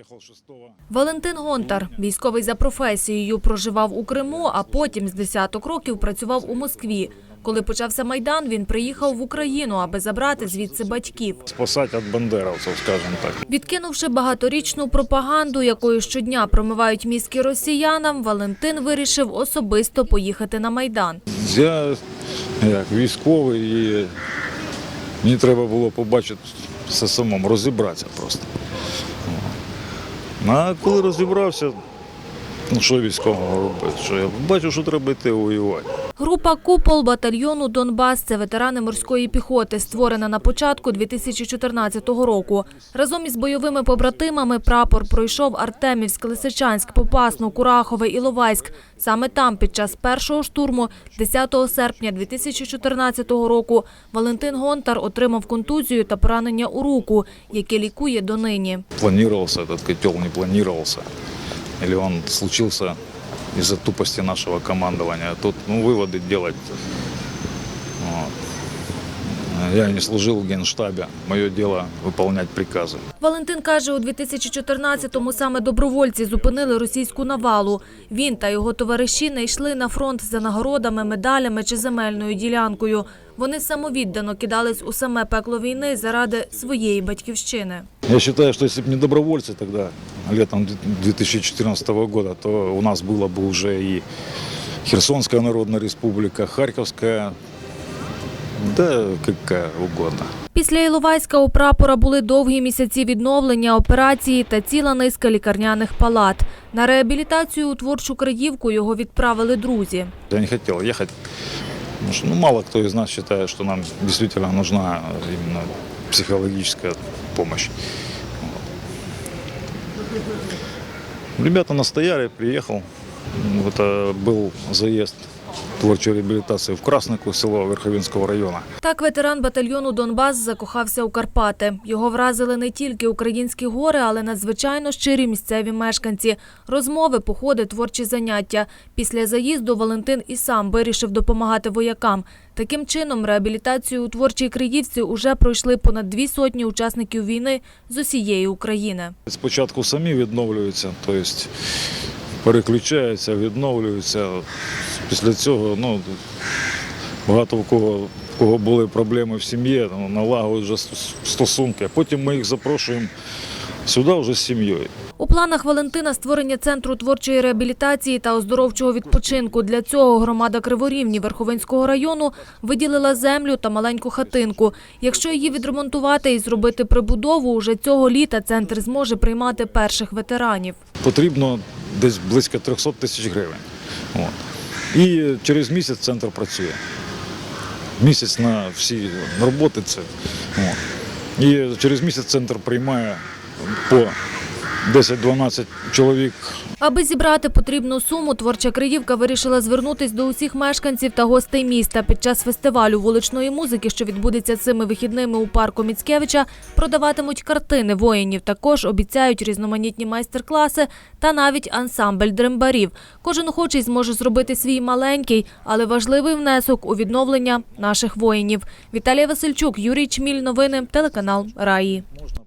Ехал 6 Валентин Гонтар, військовий за професією, проживав у Криму, а потім з десяток років працював у Москві. Коли почався майдан, він приїхав в Україну, аби забрати звідси батьків. спасать от бандеровцев, скажем так. Відкинувши багаторічну пропаганду, якою щодня промивають мізки росіянам, Валентин вирішив особисто поїхати на майдан. Я як військовий і мені треба було побачити все самому, розібратися просто. А коли розібрався, ну що військового робити? Що я бачу, що треба йти воювати. Група Купол батальйону Донбас це ветерани морської піхоти, створена на початку 2014 року. Разом із бойовими побратимами прапор пройшов Артемівськ, Лисичанськ, Попасну, Курахове, Іловайськ. Саме там, під час першого штурму, 10 серпня 2014 року, Валентин Гонтар отримав контузію та поранення у руку, яке лікує донині. Планировался этот котел, не планировался. Или он случился из-за тупости нашего командования. Тут ну, выводы делать. Вот. Я не служил в генштабе. Мое дело выполнять приказы. Валентин каже, у 2014-му саме добровольці зупинили російську навалу. Він та його товариші не йшли на фронт за нагородами, медалями чи земельною ділянкою. Вони самовіддано кидались у саме пекло війни заради своєї батьківщини. Я считаю, что если бы не добровольцы тогда, летом 2014 года, то у нас было бы уже и Херсонская Народная Республика, Харьковская, да какая угодно. Після Іловайська у прапора були довгі місяці відновлення, операції та ціла низка лікарняних палат. На реабілітацію у творчу Криївку його відправили друзі. Я не хотел ехать, потому что ну, мало кто из нас считает, что нам действительно нужна именно психологическая помощь. Ребята настояли, приехал. Это был заезд творчей реабилитации в Краснику, село Верховинского района. Так ветеран батальйону Донбас закохався у Карпати. Його вразили не тільки українські гори, але надзвичайно щирі місцеві мешканці. Розмови, походи, творчі заняття. Після заїзду Валентин і сам вирішив допомагати воякам. Таким чином, реабілітацію у творчій Криївці уже пройшли понад дві сотні учасників війни з усієї України. Спочатку самі відновлюються, тобто переключаються, відновлюються. Після цього ну, багато у кого, у кого були проблеми в сім'ї, ну, вже стосунки. А потім ми їх запрошуємо сюди вже з сім'єю. У планах Валентина створення центру творчої реабілітації та оздоровчого відпочинку. Для цього громада Криворівні Верховинського району виділила землю та маленьку хатинку. Якщо її відремонтувати і зробити прибудову, уже цього літа центр зможе приймати перших ветеранів. Потрібно десь близько 300 тисяч гривень. От. І через місяць центр працює. Місяць на всі роботи це. От. І через місяць центр приймає по 10-12 чоловік Аби зібрати потрібну суму, творча Криївка вирішила звернутись до усіх мешканців та гостей міста. Під час фестивалю вуличної музики, що відбудеться цими вихідними у парку Міцкевича, продаватимуть картини воїнів. Також обіцяють різноманітні майстер-класи та навіть ансамбль дрембарів. Кожен охочий зможе зробити свій маленький, але важливий внесок у відновлення наших воїнів. Віталія Васильчук, Юрій Чміль. Новини, телеканал Раї.